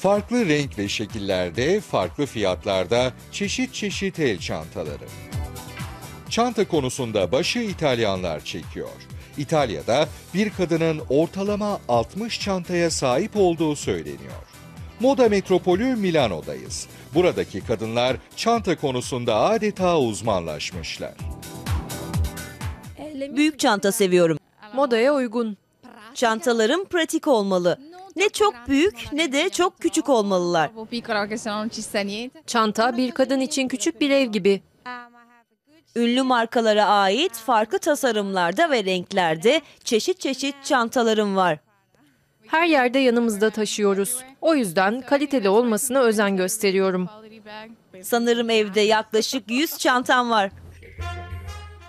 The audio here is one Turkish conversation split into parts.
Farklı renk ve şekillerde, farklı fiyatlarda çeşit çeşit el çantaları. Çanta konusunda başı İtalyanlar çekiyor. İtalya'da bir kadının ortalama 60 çantaya sahip olduğu söyleniyor. Moda metropolü Milano'dayız. Buradaki kadınlar çanta konusunda adeta uzmanlaşmışlar. Büyük çanta seviyorum. Modaya uygun. Çantalarım pratik olmalı. Ne çok büyük ne de çok küçük olmalılar. Çanta bir kadın için küçük bir ev gibi. Ünlü markalara ait farklı tasarımlarda ve renklerde çeşit çeşit çantalarım var. Her yerde yanımızda taşıyoruz. O yüzden kaliteli olmasına özen gösteriyorum. Sanırım evde yaklaşık 100 çantam var.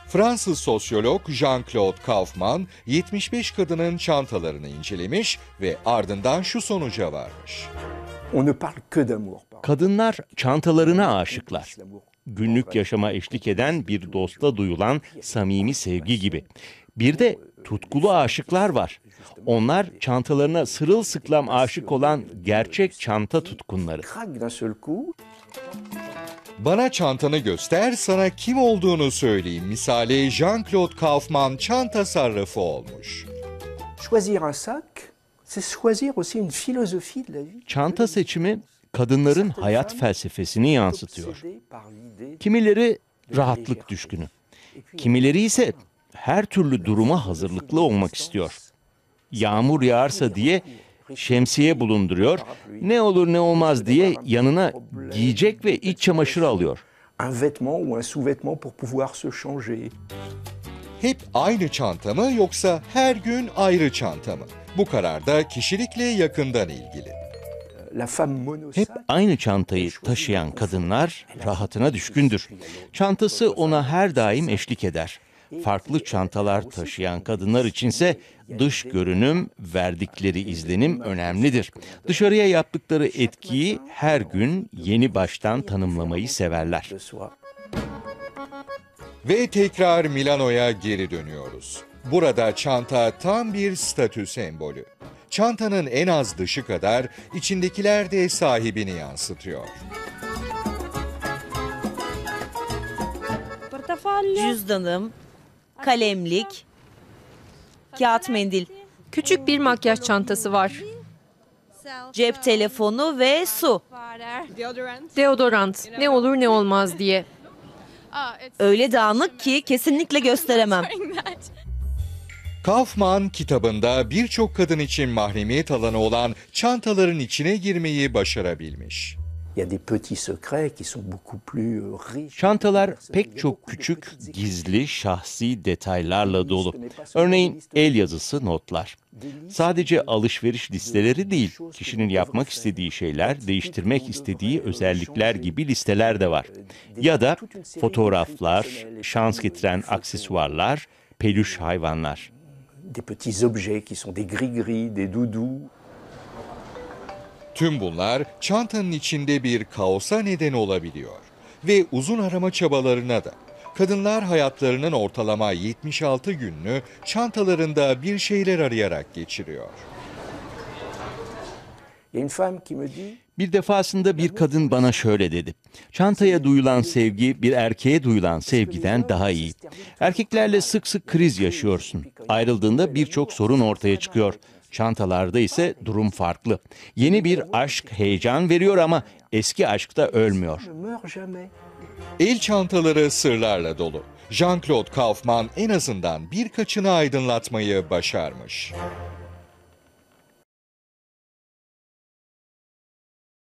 Fransız sosyolog Jean-Claude Kaufman 75 kadının çantalarını incelemiş ve ardından şu sonuca varmış. On ne parle que d'amour. Kadınlar çantalarına aşıklar. Günlük yaşama eşlik eden bir dosta duyulan samimi sevgi gibi. Bir de tutkulu aşıklar var. Onlar çantalarına sırılsıklam aşık olan gerçek çanta tutkunları. Bana çantanı göster, sana kim olduğunu söyleyeyim. Misali Jean-Claude Kaufman çanta sarrafı olmuş. Choisir un sac, c'est choisir aussi une philosophie de la vie. Çanta seçimi kadınların hayat felsefesini yansıtıyor. Kimileri rahatlık düşkünü. Kimileri ise her türlü duruma hazırlıklı olmak istiyor. Yağmur yağarsa diye şemsiye bulunduruyor. Ne olur ne olmaz diye yanına giyecek ve iç çamaşırı alıyor. un vêtement ou un sous-vêtement pour pouvoir se changer. Hep aynı çanta mı yoksa her gün ayrı çanta mı? Bu karar da kişilikle yakından ilgili. Hep aynı çantayı taşıyan kadınlar rahatına düşkündür. Çantası ona her daim eşlik eder. Farklı çantalar taşıyan kadınlar içinse dış görünüm, verdikleri izlenim önemlidir. Dışarıya yaptıkları etkiyi her gün yeni baştan tanımlamayı severler. Ve tekrar Milano'ya geri dönüyoruz. Burada çanta tam bir statü sembolü. Çantanın en az dışı kadar içindekiler de sahibini yansıtıyor. Cüzdanım, kalemlik, kağıt mendil, Küçük bir makyaj çantası var. cep telefonu ve su. Deodorant. Ne olur ne olmaz diye. Öyle dağınık ki kesinlikle gösteremem. Kaufman kitabında birçok kadın için mahremiyet alanı olan çantaların içine girmeyi başarabilmiş. Euh. Çantalar pek çok küçük, gizli, şahsi detaylarla dolu. Örneğin el yazısı notlar. Sadece alışveriş listeleri değil, kişinin yapmak istediği şeyler, değiştirmek istediği özellikler gibi listeler de var. Ya da fotoğraflar, şans getiren aksesuarlar, peluş hayvanlar. Des petits objets qui sont des gris-gris, des doudous. Tüm bunlar çantanın içinde bir kaosa neden olabiliyor. Ve uzun arama çabalarına da. Kadınlar hayatlarının ortalama 76 gününü çantalarında bir şeyler arayarak geçiriyor. Il y a une femme qui me dit Bir defasında bir kadın bana şöyle dedi. Çantaya duyulan sevgi bir erkeğe duyulan sevgiden daha iyi. Erkeklerle sık sık kriz yaşıyorsun. Ayrıldığında birçok sorun ortaya çıkıyor. Çantalarda ise durum farklı. Yeni bir aşk heyecan veriyor ama eski aşk da ölmüyor. El çantaları sırlarla dolu. Jean-Claude Kaufman en azından birkaçını aydınlatmayı başarmış.